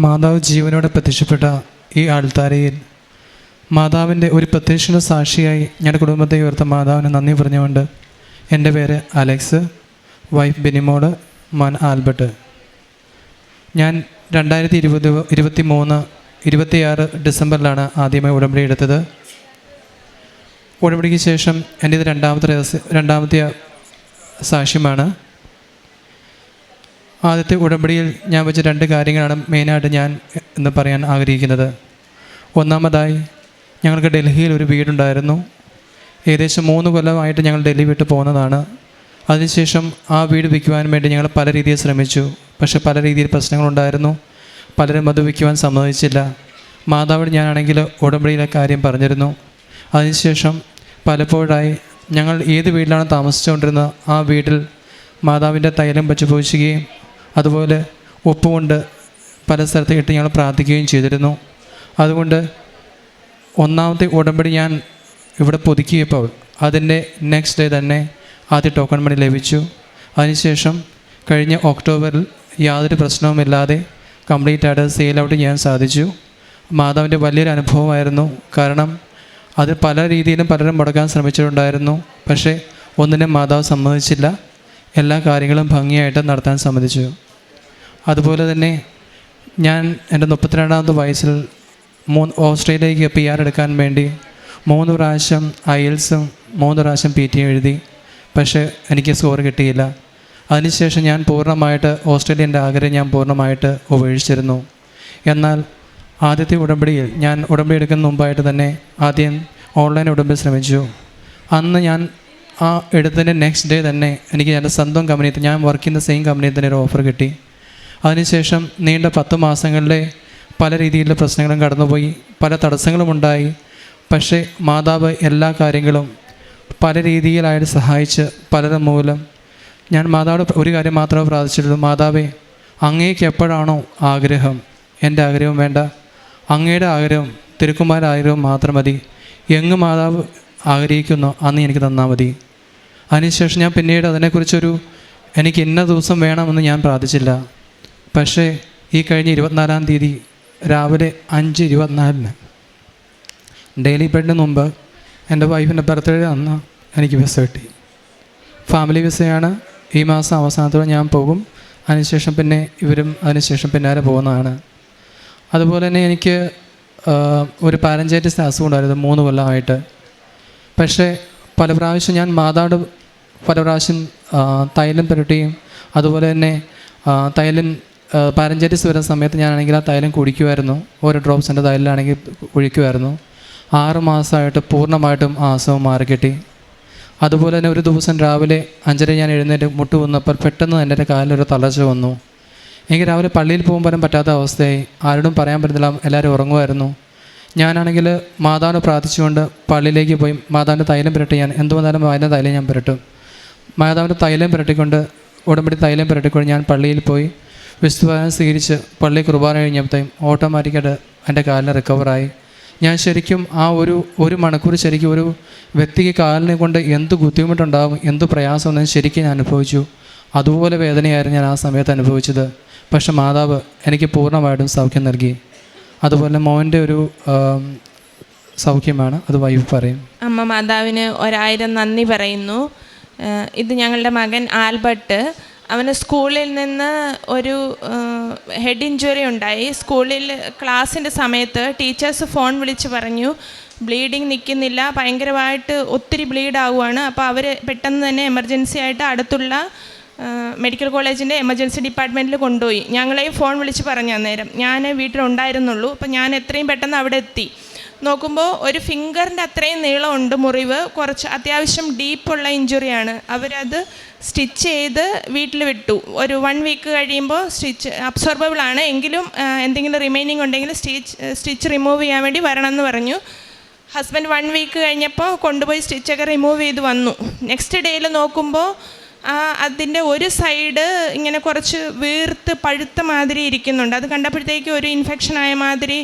മാതാവ് ജീവനോടെ പ്രത്യക്ഷപ്പെട്ട ഈ ആൾത്താരയിൽ മാതാവിന്റെ ഒരു പ്രത്യക്ഷ സാക്ഷിയായി ഞങ്ങളുടെ കുടുംബത്തെ ഉയർത്ത മാതാവിന് നന്ദി പറഞ്ഞുകൊണ്ട് എന്റെ പേര് അലക്സ് വൈഫ് ബെനിമോൾ മൻ ആൽബർട്ട്. ഞാൻ രണ്ടായിരത്തി ഇരുപത് ഇരുപത്തി മൂന്ന് ഇരുപത്തിയാറ് ഡിസംബറിലാണ് ആദ്യമായി ഉടമ്പടി എടുത്തത്. ഉടമ്പടിക്ക് ശേഷം എന്റെ ഇത് രണ്ടാമത്തെ രഹസ്യ രണ്ടാമത്തെ സാക്ഷ്യമാണ്. ആദ്യത്തെ ഉടമ്പടിയിൽ ഞാൻ വെച്ച രണ്ട് കാര്യങ്ങളാണ് മെയിനായിട്ട് ഞാൻ എന്ന് പറയാൻ ആഗ്രഹിക്കുന്നത്. ഒന്നാമതായി ഞങ്ങൾക്ക് ഡൽഹിയിൽ ഒരു വീടുണ്ടായിരുന്നു. ഏകദേശം മൂന്ന് കൊല്ലമായിട്ട് ഞങ്ങൾ ഡൽഹി വിട്ട് പോകുന്നതാണ് അതിനുശേഷം ആ വീട് വിൽക്കുവാൻ വേണ്ടി ഞങ്ങൾ പല രീതിയിൽ ശ്രമിച്ചു. പക്ഷെ പല രീതിയിൽ പ്രശ്നങ്ങളുണ്ടായിരുന്നു. പലരും അത് വിൽക്കുവാൻ സമ്മതിച്ചില്ല. മാതാവിന് ഞാനാണെങ്കിൽ ഉടമ്പടിയിലെ കാര്യം പറഞ്ഞിരുന്നു. അതിനുശേഷം പലപ്പോഴായി ഞങ്ങൾ ഏത് വീട്ടിലാണ് താമസിച്ചുകൊണ്ടിരുന്നത് ആ വീട്ടിൽ മാതാവിന്റെ തൈലം വെച്ച് പൂശുകയും അതുപോലെ ഉപ്പുകൊണ്ട് പല സ്ഥലത്ത് ഇട്ട് ഞങ്ങൾ പ്രാർത്ഥിക്കുകയും ചെയ്തിരുന്നു. അതുകൊണ്ട് ഒന്നാമത്തെ ഉടമ്പടി ഞാൻ ഇവിടെ പുതുക്കിയപ്പോൾ അതിന്റെ നെക്സ്റ്റ് ഡേ തന്നെ ആദ്യ ടോക്കൺ മണി ലഭിച്ചു. അതിനുശേഷം കഴിഞ്ഞ ഒക്ടോബറിൽ യാതൊരു പ്രശ്നവുമില്ലാതെ കംപ്ലീറ്റ് ആയിട്ട് സെയിൽ ഔട്ട് ചെയ്യാൻ സാധിച്ചു. മാതാവിന്റെ വലിയൊരു അനുഭവമായിരുന്നു. കാരണം അത് പല രീതിയിലും പലരും മുടക്കാൻ ശ്രമിച്ചിട്ടുണ്ടായിരുന്നു. പക്ഷേ ഒന്നിനും മാതാവ് സമ്മതിച്ചില്ല. എല്ലാ കാര്യങ്ങളും ഭംഗിയായിട്ട് നടത്താൻ സമ്മതിച്ചു. അതുപോലെ തന്നെ ഞാൻ എന്റെ മുപ്പത്തിരണ്ടാമത്തെ വയസ്സിൽ മൂന്ന് ഓസ്ട്രേലിയയ്ക്ക് പി ആർ എടുക്കാൻ വേണ്ടി മൂന്ന് പ്രാവശ്യം ഐൽസും മൂന്ന് പ്രാവശ്യം പി ടി എഴുതി. പക്ഷേ എനിക്ക് സ്കോർ കിട്ടിയില്ല. അതിനുശേഷം ഞാൻ പൂർണമായിട്ട് ഓസ്ട്രേലിയന്റെ ആഗ്രഹം ഞാൻ പൂർണമായിട്ട് ഉപേക്ഷിച്ചിരുന്നു. എന്നാൽ ആദ്യത്തെ ഉടമ്പടിയിൽ ഞാൻ ഉടമ്പടി എടുക്കുന്ന മുമ്പായിട്ട് തന്നെ ആദ്യം ഓൺലൈൻ ഉടമ്പടി ശ്രമിച്ചു. അന്ന് ഞാൻ ആ എടുത്തതിന്റെ നെക്സ്റ്റ് ഡേ തന്നെ എനിക്ക് എന്റെ സ്വന്തം കമ്പനിയിൽ ഞാൻ വർക്ക് ചെയ്യുന്ന സെയിം കമ്പനിയിൽ തന്നെ ഒരു ഓഫർ കിട്ടി. അതിനുശേഷം നീണ്ട പത്ത് മാസങ്ങളിലെ പല രീതിയിലുള്ള പ്രശ്നങ്ങളും കടന്നുപോയി. പല തടസ്സങ്ങളും ഉണ്ടായി. പക്ഷേ മാതാവ് എല്ലാ കാര്യങ്ങളും പല രീതിയിലായിട്ട് സഹായിച്ച് പലരും മൂലം ഞാൻ മാതാവിടെ ഒരു കാര്യം മാത്രമേ പ്രാർത്ഥിച്ചിട്ടുള്ളൂ. മാതാവേ അങ്ങേക്ക് എപ്പോഴാണോ ആഗ്രഹം? എന്റെ ആഗ്രഹം വേണ്ട. അങ്ങയുടെ ആഗ്രഹം തിരുക്കുമാരുടെ ആഗ്രഹം മാത്രം മതി. എങ്ങ് മാതാവ് ആഗ്രഹിക്കുന്നോ. അന്ന് എനിക്ക് തന്നാൽ മതി. അതിനുശേഷം ഞാൻ പിന്നീട് അതിനെക്കുറിച്ചൊരു എനിക്ക് ഇന്ന ദിവസം വേണമെന്ന് ഞാൻ പ്രാർത്ഥിച്ചില്ല. പക്ഷേ ഈ കഴിഞ്ഞ ഇരുപത്തിനാലാം തീയതി രാവിലെ അഞ്ച് ഇരുപത്തിനാലിന് ഡെയിലി ബെഡിന് മുമ്പ് എന്റെ വൈഫിന്റെ ബർത്ത്ഡേ അന്ന് എനിക്ക് വിസ കിട്ടി. ഫാമിലി വിസയാണ് ഈ മാസം അവസാനത്തോടെ ഞാൻ പോകും. അതിനുശേഷം പിന്നെ ഇവരും അതിനുശേഷം പിന്നാലെ പോകുന്നതാണ്. അതുപോലെ തന്നെ എനിക്ക് ഒരു പാരഞ്ചൈറ്റിസ് അസുഖം ഉണ്ടായിരുന്നു. മൂന്ന് കൊല്ലമായിട്ട്. പക്ഷേ പല പ്രാവശ്യം ഞാൻ മാതാട് പല പ്രാവശ്യം തൈലം പുരട്ടുകയും അതുപോലെ തന്നെ തൈലം പാരഞ്ചേരിസ് വരുന്ന സമയത്ത് ഞാനാണെങ്കിൽ ആ തൈലം കുടിക്കുമായിരുന്നു. ഓരോ ഡ്രോപ്സ് എന്റെ തൈലിലാണെങ്കിൽ കുഴിക്കുമായിരുന്നു. ആറ് മാസമായിട്ട് പൂർണമായിട്ടും ആ അസുഖം മാറിക്കിട്ടി. അതുപോലെ തന്നെ ഒരു ദിവസം രാവിലെ അഞ്ചര ഞാൻ എഴുന്നേറ്റ് മുട്ട് വന്നപ്പോൾ പെട്ടെന്ന് എന്റെ കാലിലൊരു തളർച്ച വന്നു. എനിക്ക് രാവിലെ പള്ളിയിൽ പോകുമ്പോഴും പറ്റാത്ത അവസ്ഥയായി. ആരോടും പറയാൻ പറ്റുന്നില്ല എല്ലാവരും ഉറങ്ങുമായിരുന്നു. ഞാനാണെങ്കിൽ മാതാവിനെ പ്രാർത്ഥിച്ചുകൊണ്ട് പള്ളിയിലേക്ക് പോയി മാതാവിന്റെ തൈലം പുരട്ടി ഞാൻ എന്ത് വന്നാലും അതിന്റെ തൈലം ഞാൻ പുരട്ടും. മാതാവിന്റെ തൈലം പുരട്ടിക്കൊണ്ട് ഉടമ്പടി തൈലം പുരട്ടിക്കൊണ്ട് ഞാൻ പള്ളിയിൽ പോയി വിശുദ്ധവാനം സ്വീകരിച്ച് പള്ളി കുർബാന കഴിഞ്ഞപ്പോഴത്തേക്കും ഓട്ടോമാറ്റിക്കായിട്ട് എന്റെ കാലിന് റിക്കവറായി ഞാൻ ശരിക്കും ആ ഒരു ഒരു മണിക്കൂർ ശരിക്കും ഒരു വ്യക്തിക്ക് കാലിനെ കൊണ്ട് എന്ത് ബുദ്ധിമുട്ടുണ്ടാകും എന്ത് പ്രയാസം എന്ന് ശരിക്കും ഞാൻ അനുഭവിച്ചു. അതുപോലെ വേദനയായിരുന്നു ഞാൻ ആ സമയത്ത് അനുഭവിച്ചത്. പക്ഷേ മാതാവ് എനിക്ക് പൂർണമായിട്ടും സൗഖ്യം നൽകി. അതുപോലെ മോന്റെ ഒരു സൗഖ്യമാണ്. അത് വൈഫ് പറയും. അമ്മ മാതാവിന് ഒരായിരം നന്ദി പറയുന്നു. ഇത് ഞങ്ങളുടെ മകൻ ആൽബർട്ട്. അവന് സ്കൂളിൽ നിന്ന് ഒരു ഹെഡ് ഇഞ്ചുറി ഉണ്ടായി. സ്കൂളിൽ ക്ലാസ്സിന്റെ സമയത്ത് ടീച്ചേഴ്സ് ഫോൺ വിളിച്ച് പറഞ്ഞു ബ്ലീഡിങ് നിൽക്കുന്നില്ല. ഭയങ്കരമായിട്ട് ഒത്തിരി ബ്ലീഡ് ആവുകയാണ് അപ്പോൾ അവർ പെട്ടെന്ന് തന്നെ എമർജൻസി ആയിട്ട് അടുത്തുള്ള മെഡിക്കൽ കോളേജിന്റെ എമർജൻസി ഡിപ്പാർട്ട്മെന്റിൽ കൊണ്ടുപോയി. ഞങ്ങളെ ഫോൺ വിളിച്ച് പറഞ്ഞു അന്നേരം ഞാൻ വീട്ടിലുണ്ടായിരുന്നുള്ളൂ അപ്പം ഞാൻ എത്രയും പെട്ടെന്ന് അവിടെ എത്തി. നോക്കുമ്പോൾ ഒരു ഫിംഗറിന്റെ അത്രയും നീളമുണ്ട് മുറിവ് കുറച്ച് അത്യാവശ്യം ഡീപ്പുള്ള ഇഞ്ചുറിയാണ് അവരത് സ്റ്റിച്ച് ചെയ്ത് വീട്ടിൽ വിട്ടു. ഒരു വൺ വീക്ക് കഴിയുമ്പോൾ സ്റ്റിച്ച് അബ്സോർബിൾ ആണ്. എങ്കിലും എന്തെങ്കിലും റിമൈനിങ് ഉണ്ടെങ്കിൽ സ്റ്റിച്ച് സ്റ്റിച്ച് റിമൂവ് ചെയ്യാൻ വേണ്ടി വരണമെന്ന് പറഞ്ഞു. ഹസ്ബൻഡ് വൺ വീക്ക് കഴിഞ്ഞപ്പോൾ കൊണ്ടുപോയി സ്റ്റിച്ചൊക്കെ റിമൂവ് ചെയ്ത് വന്നു. നെക്സ്റ്റ് ഡേയിൽ നോക്കുമ്പോൾ അതിന്റെ ഒരു സൈഡ് ഇങ്ങനെ കുറച്ച് വീർത്ത് പഴുത്ത മാതിരി ഇരിക്കുന്നുണ്ട്. അത് കണ്ടപ്പോഴത്തേക്ക് ഒരു ഇൻഫെക്ഷൻ ആയ മാതിരി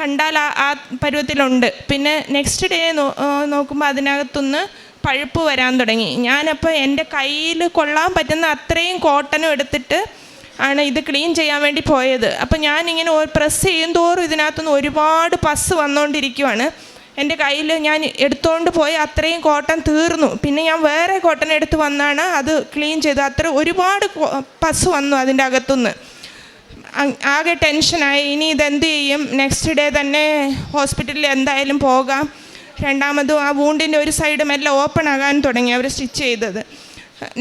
കണ്ടാൽ ആ ആ പരുവത്തിലുണ്ട്. പിന്നെ നെക്സ്റ്റ് ഡേ നോക്കുമ്പോൾ അതിനകത്തുനിന്ന് പഴുപ്പ് വരാൻ തുടങ്ങി. ഞാനപ്പോൾ എന്റെ കയ്യിൽ കൊള്ളാൻ പറ്റുന്ന അത്രയും കോട്ടനും എടുത്തിട്ട് ആണ് ഇത് ക്ലീൻ ചെയ്യാൻ വേണ്ടി പോയത്. അപ്പോൾ ഞാനിങ്ങനെ പ്രസ് ചെയ്യും തോറും ഇതിനകത്തുനിന്ന് ഒരുപാട് പസ് വന്നുകൊണ്ടിരിക്കുവാണ് എന്റെ കയ്യിൽ ഞാൻ എടുത്തുകൊണ്ട് പോയി അത്രയും കോട്ടൺ തീർന്നു. പിന്നെ ഞാൻ വേറെ കോട്ടൺ എടുത്ത് വന്നാണ് അത് ക്ലീൻ ചെയ്ത് അത്ര ഒരുപാട് പസ് വന്നു അതിന്റെ അകത്തുനിന്ന്. ആകെ ടെൻഷനായി ഇനി ഇതെന്ത് ചെയ്യും? നെക്സ്റ്റ് ഡേ തന്നെ ഹോസ്പിറ്റലിൽ എന്തായാലും പോകാം. രണ്ടാമതും ആ വൂണ്ടിന്റെ ഒരു സൈഡും എല്ലാം ഓപ്പൺ ആകാൻ തുടങ്ങി അവർ സ്റ്റിച്ച് ചെയ്തത്.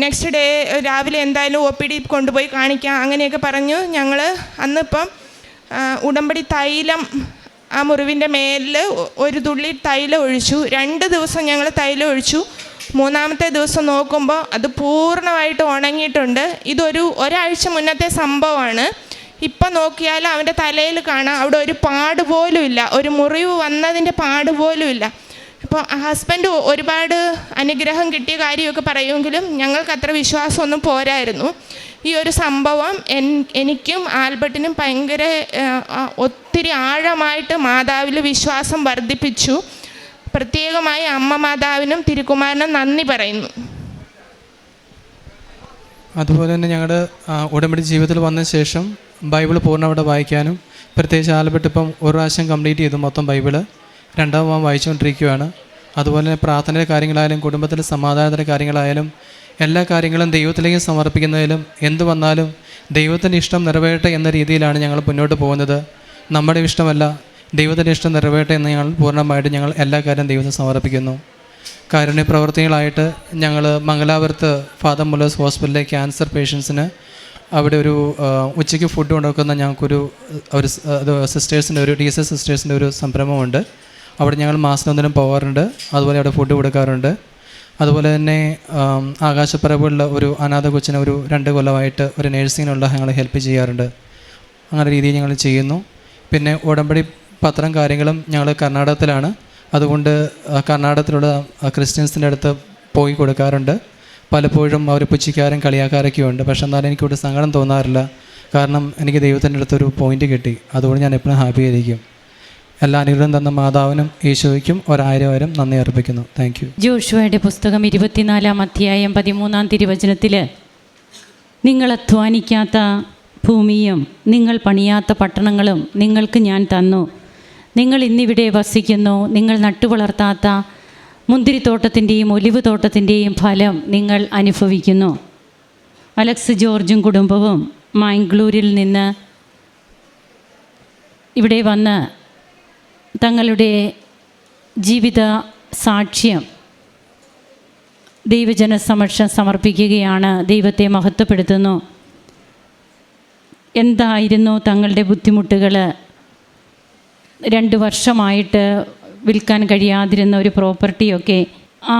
നെക്സ്റ്റ് ഡേ രാവിലെ എന്തായാലും ഒ പി ഡി കൊണ്ടുപോയി കാണിക്കാം. അങ്ങനെയൊക്കെ പറഞ്ഞു ഞങ്ങൾ അന്നിപ്പം ഉടമ്പടി തൈലം ആ മുറിവിന്റെ മേലിൽ ഒരു തുള്ളി തൈലം ഒഴിച്ചു. രണ്ട് ദിവസം ഞങ്ങൾ തൈലം ഒഴിച്ചു. മൂന്നാമത്തെ ദിവസം നോക്കുമ്പോൾ അത് പൂർണമായിട്ട് ഉണങ്ങിയിട്ടുണ്ട്. ഇതൊരു ഒരാഴ്ച മുന്നത്തെ സംഭവമാണ്. ഇപ്പം നോക്കിയാൽ അവന്റെ തലയിൽ കാണാം. അവിടെ ഒരു പാട് പോലും ഇല്ല. ഒരു മുറിവ് വന്നതിന്റെ പാട് പോലും ഇല്ല. ഇപ്പോൾ ഹസ്ബൻഡ് ഒരുപാട് അനുഗ്രഹം കിട്ടിയ കാര്യമൊക്കെ പറയുമെങ്കിലും ഞങ്ങൾക്ക് അത്ര വിശ്വാസമൊന്നും പോരായിരുന്നു. ഈ ഒരു സംഭവം എനിക്കും ആൽബർട്ടിനും ഭയങ്കര ഒത്തിരി ആഴമായിട്ട് മാതാവിൽ വിശ്വാസം വർദ്ധിപ്പിച്ചു. പ്രത്യേകമായി അമ്മ മാതാവിനും തിരുക്കുമാരനും നന്ദി പറയുന്നു. അതുപോലെ തന്നെ ഞങ്ങളുടെ ഉടമ്പടി ജീവിതത്തിൽ വന്ന ശേഷം ബൈബിൾ പൂർണമായിട്ട് വായിക്കാനും പ്രത്യേകിച്ച് ആൽബർട്ട് ഇപ്പം ഒരു പ്രാവശ്യം കംപ്ലീറ്റ് ചെയ്തു മൊത്തം ബൈബിൾ രണ്ടാം ഭാഗം വായിച്ചുകൊണ്ടിരിക്കുകയാണ് അതുപോലെ തന്നെ പ്രാർത്ഥനയുടെ കാര്യങ്ങളായാലും കുടുംബത്തിലെ സമാധാനത്തിന്റെ കാര്യങ്ങളായാലും എല്ലാ കാര്യങ്ങളും ദൈവത്തിലേക്ക് സമർപ്പിക്കുന്നതിലും എന്ത് വന്നാലും ദൈവത്തിന്റെ ഇഷ്ടം നിറവേറട്ടെ എന്ന രീതിയിലാണ് ഞങ്ങൾ മുന്നോട്ട് പോകുന്നത്. നമ്മുടെ ഇഷ്ടമല്ല ദൈവത്തിന്റെ ഇഷ്ടം നിറവേറട്ടെ എന്ന് ഞങ്ങൾ പൂർണമായിട്ട് ഞങ്ങൾ എല്ലാ കാര്യം ദൈവത്തെ സമർപ്പിക്കുന്നു. കാരുണ്യ പ്രവർത്തികളായിട്ട് ഞങ്ങൾ മംഗലാപുരത്ത് ഫാദർ മുല്ലേഴ്സ് ഹോസ്പിറ്റലിലെ ക്യാൻസർ പേഷ്യൻസിന് അവിടെ ഒരു ഉച്ചയ്ക്ക് ഫുഡ് കൊണ്ടുവെക്കുന്ന ഞങ്ങൾക്കൊരു ഒരു സിസ്റ്റേഴ്സിന്റെ ഒരു ഡി എസ് എസ് സിസ്റ്റേഴ്സിന്റെ ഒരു സംരംഭമുണ്ട്. അവിടെ ഞങ്ങൾ മാസത്തിനൊന്നിനും പോകാറുണ്ട്. അതുപോലെ അവിടെ ഫുഡ് കൊടുക്കാറുണ്ട്. അതുപോലെ തന്നെ ആകാശപ്പറവുള്ള ഒരു അനാഥ കൊച്ചിനെ ഒരു രണ്ട് കൊല്ലമായിട്ട് ഒരു നേഴ്സിങ്ങിനുള്ള ഞങ്ങൾ ഹെൽപ്പ് ചെയ്യാറുണ്ട്. അങ്ങനെ രീതിയിൽ ഞങ്ങൾ ചെയ്യുന്നു. പിന്നെ ഉടമ്പടി പത്രം കാര്യങ്ങളും ഞങ്ങൾ കർണാടകത്തിലാണ്. അതുകൊണ്ട് കർണാടകത്തിലുള്ള ക്രിസ്ത്യൻസിന്റെ അടുത്ത് പോയി കൊടുക്കാറുണ്ട്. പലപ്പോഴും അവർ പുച്ഛിക്കാരും കളിയാക്കാരൊക്കെ ഉണ്ട്. പക്ഷെ എന്നാലും എനിക്കൊരു സങ്കടം തോന്നാറില്ല. കാരണം എനിക്ക് ദൈവത്തിന്റെ അടുത്തൊരു പോയിന്റ് കിട്ടി. അതുകൊണ്ട് ഞാൻ എപ്പോഴും ഹാപ്പി ആയിരിക്കും. എല്ലാ അനുഗ്രഹം തന്ന മാതാവിനും ഈശോയ്ക്കും ഒരായിരം ആയിരം നന്ദി അർപ്പിക്കുന്നു. താങ്ക് യു ജോഷുവയുടെ പുസ്തകം ഇരുപത്തിനാലാം അധ്യായം പതിമൂന്നാം തിരുവചനത്തിൽ നിങ്ങൾ അധ്വാനിക്കാത്ത ഭൂമിയും നിങ്ങൾ പണിയാത്ത പട്ടണങ്ങളും നിങ്ങൾക്ക് ഞാൻ തന്നു. നിങ്ങൾ ഇന്നിവിടെ വസിക്കുന്നു. നിങ്ങൾ നട്ടുവളർത്താത്ത മുന്തിരിത്തോട്ടത്തിന്റെയും ഒലിവ് തോട്ടത്തിന്റെയും ഫലം നിങ്ങൾ അനുഭവിക്കുന്നു. അലക്സ് ജോർജും കുടുംബവും മാംഗ്ലൂരിൽ നിന്ന് ഇവിടെ വന്ന് തങ്ങളുടെ ജീവിത സാക്ഷ്യം ദൈവജന സമക്ഷം സമർപ്പിക്കുകയാണ്. ദൈവത്തെ മഹത്വപ്പെടുത്തുന്നു. എന്തായിരുന്നു തങ്ങളുടെ ബുദ്ധിമുട്ടുകൾ രണ്ട് വർഷമായിട്ട് വിൽക്കാൻ കഴിയാതിരുന്ന ഒരു പ്രോപ്പർട്ടിയൊക്കെ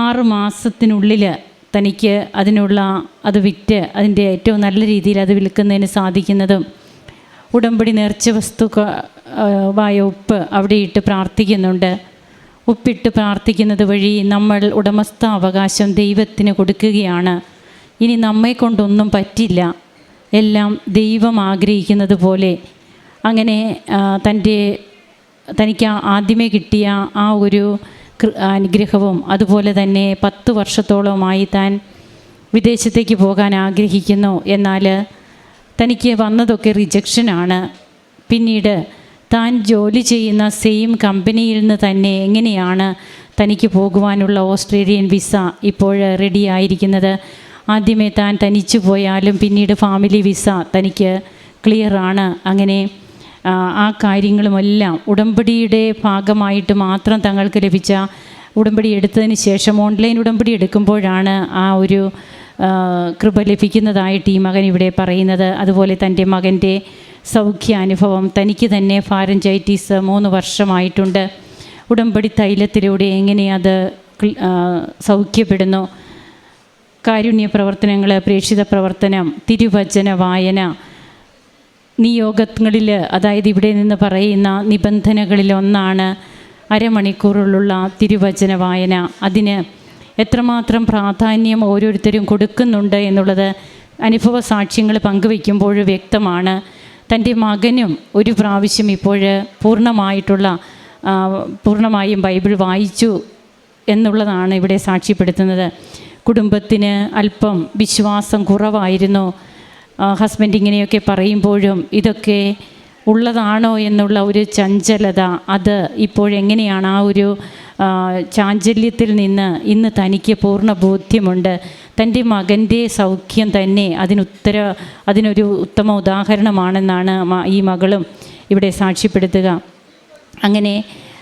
ആറ് മാസത്തിനുള്ളിൽ തനിക്ക് അതിനുള്ള അത് വിറ്റ് അതിന്റെ ഏറ്റവും നല്ല രീതിയിൽ അത് വിൽക്കുന്നതിന് സാധിക്കുന്നതും ഉടമ്പടി നേർച്ച വസ്തുക്ക വായ ഉപ്പ് അവിടെ ഇട്ട് പ്രാർത്ഥിക്കുന്നുണ്ട്. ഉപ്പിട്ട് പ്രാർത്ഥിക്കുന്നത് വഴി നമ്മൾ ഉടമസ്ഥ അവകാശം ദൈവത്തിന് കൊടുക്കുകയാണ്. ഇനി നമ്മെ കൊണ്ടൊന്നും പറ്റില്ല. എല്ലാം ദൈവം ആഗ്രഹിക്കുന്നത് പോലെ അങ്ങനെ തന്റെ തനിക്ക് ആദ്യമേ കിട്ടിയ ആ ഒരു അനുഗ്രഹവും അതുപോലെ തന്നെ പത്ത് വർഷത്തോളമായി താൻ വിദേശത്തേക്ക് പോകാൻ ആഗ്രഹിക്കുന്നു. എന്നാൽ തനിക്ക് വന്നതൊക്കെ റിജക്ഷനാണ് പിന്നീട് താൻ ജോലി ചെയ്യുന്ന സെയിം കമ്പനിയിൽ നിന്ന് തന്നെ എങ്ങനെയാണ് തനിക്ക് പോകുവാനുള്ള ഓസ്ട്രേലിയൻ വിസ ഇപ്പോൾ റെഡി ആയിരിക്കുന്നത്? ആദ്യമേ താൻ തനിച്ചു പോയാലും പിന്നീട് ഫാമിലി വിസ തനിക്ക് ക്ലിയറാണ് അങ്ങനെ ആ, കാര്യങ്ങളുമെല്ലാം ഉടമ്പടിയുടെ ഭാഗമായിട്ട് മാത്രം തങ്ങൾക്ക് ലഭിച്ച ഉടമ്പടി എടുത്തതിന് ശേഷം ഓൺലൈൻ ഉടമ്പടി എടുക്കുമ്പോഴാണ് ആ ഒരു കൃപ ലഭിക്കുന്നതായിട്ട് ഈ മകൻ ഇവിടെ പറയുന്നത്. അതുപോലെ തന്റെ മകന്റെ സൗഖ്യാനുഭവം തനിക്ക് തന്നെ ഫാരഞ്ചൈറ്റീസ് മൂന്ന് വർഷമായിട്ടുണ്ട്. ഉടമ്പടി തൈലത്തിലൂടെ എങ്ങനെ അത് സൗഖ്യപ്പെടുന്നു? കാരുണ്യ പ്രവർത്തനങ്ങൾ പ്രേക്ഷിത പ്രവർത്തനം തിരുവചന വായന നിയോഗങ്ങളിൽ അതായത് ഇവിടെ നിന്ന് പറയുന്ന നിബന്ധനകളിൽ ഒന്നാണ് അരമണിക്കൂറുള്ള തിരുവചന വായന. അതിന് എത്രമാത്രം പ്രാധാന്യം ഓരോരുത്തരും കൊടുക്കുന്നുണ്ട് എന്നുള്ളത് അനുഭവ സാക്ഷ്യങ്ങൾ പങ്കുവയ്ക്കുമ്പോൾ വ്യക്തമാണ്. തന്റെ മകനും ഒരു പ്രാവശ്യം ഇപ്പോൾ പൂർണമായിട്ടുള്ള പൂർണമായും ബൈബിൾ വായിച്ചു എന്നുള്ളതാണ് ഇവിടെ സാക്ഷ്യപ്പെടുത്തുന്നത്. കുടുംബത്തിന് അല്പം വിശ്വാസം കുറവായിരുന്നു. ഹസ്ബൻഡ് ഇങ്ങനെയൊക്കെ പറയുമ്പോഴും ഇതൊക്കെ ഉള്ളതാണോ എന്നുള്ള ഒരു ചഞ്ചലത അത് ഇപ്പോഴെങ്ങനെയാണ് ആ ഒരു ചാഞ്ചല്യത്തിൽ നിന്ന് ഇന്ന് തനിക്ക് പൂർണ ബോധ്യമുണ്ട്. തന്റെ മകന്റെ സൗഖ്യം തന്നെ അതിനുത്തര അതിനൊരു ഉത്തമ ഉദാഹരണമാണെന്നാണ് ഈ മകളും ഇവിടെ സാക്ഷ്യപ്പെടുത്തുക. അങ്ങനെ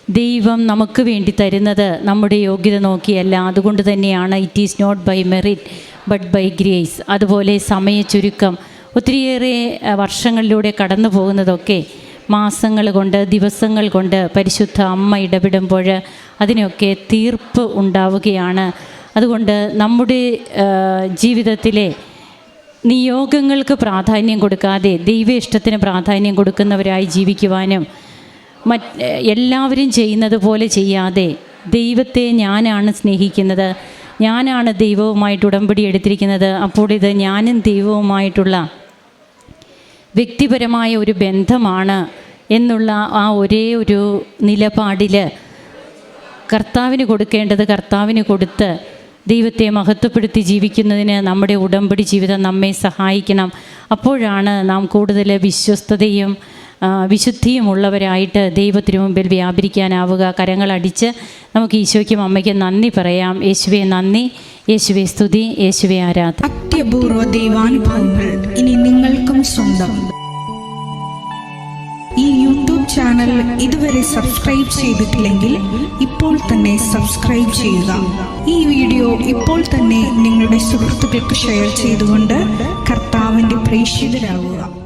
ദൈവം നമുക്ക് വേണ്ടി തരുന്നത് നമ്മുടെ യോഗ്യത നോക്കിയല്ല. അതുകൊണ്ട് തന്നെയാണ് it is not by merit but by grace അതുപോലെ സമയ ചുരുക്കം. ഒത്തിരിയേറെ വർഷങ്ങളിലൂടെ കടന്നു പോകുന്നതൊക്കെ മാസങ്ങൾ കൊണ്ട് ദിവസങ്ങൾ കൊണ്ട് പരിശുദ്ധ അമ്മ ഇടപെടുമ്പോൾ അതിനൊക്കെ തീർപ്പ് ഉണ്ടാവുകയാണ്. അതുകൊണ്ട് നമ്മുടെ ജീവിതത്തിലെ നിയോഗങ്ങൾക്ക് പ്രാധാന്യം കൊടുക്കാതെ ദൈവ ഇഷ്ടത്തിന് പ്രാധാന്യം കൊടുക്കുന്നവരായി ജീവിക്കുവാനും മറ്റ് എല്ലാവരും ചെയ്യുന്നത് പോലെ ചെയ്യാതെ ദൈവത്തെ ഞാനാണ് സ്നേഹിക്കുന്നത്. ഞാനാണ് ദൈവവുമായിട്ട് ഉടമ്പടി എടുത്തിരിക്കുന്നത്. അപ്പോൾ ഇത് ഞാനും ദൈവവുമായിട്ടുള്ള വ്യക്തിപരമായ ഒരു ബന്ധമാണ് എന്നുള്ള ആ ഒരേ ഒരു നിലപാടിൽ കർത്താവിന് കൊടുക്കേണ്ടത് കർത്താവിന് കൊടുത്ത് ദൈവത്തെ മഹത്വപ്പെടുത്തി ജീവിക്കുന്നതിന് നമ്മുടെ ഉടമ്പടി ജീവിതം നമ്മെ സഹായിക്കണം. അപ്പോഴാണ് നാം കൂടുതൽ വിശ്വസ്തതയും വിശുദ്ധിയുമുള്ളവരായിട്ട് ദൈവത്തിനു മുമ്പിൽ വ്യാപരിക്കാനാവുക. കരങ്ങളടിച്ച് നമുക്ക് ഈശോയ്ക്കും അമ്മയ്ക്കും നന്ദി പറയാം. യേശുവെ നന്ദി. യേശുവെ സ്തുതി. യേശുവെ ആരാധന. അത്യപൂർവ ദൈവാനുഭവങ്ങൾ ഇനി നിങ്ങൾക്കും സ്വന്തം. ഈ യൂട്യൂബ് ചാനൽ ഇതുവരെ സബ്സ്ക്രൈബ് ചെയ്തിട്ടില്ലെങ്കിൽ ഇപ്പോൾ തന്നെ സബ്സ്ക്രൈബ് ചെയ്യുക. ഈ വീഡിയോ ഇപ്പോൾ തന്നെ നിങ്ങളുടെ സുഹൃത്തുക്കൾക്ക് ഷെയർ ചെയ്തുകൊണ്ട് കർത്താവിന്റെ പ്രേക്ഷിതരാകുക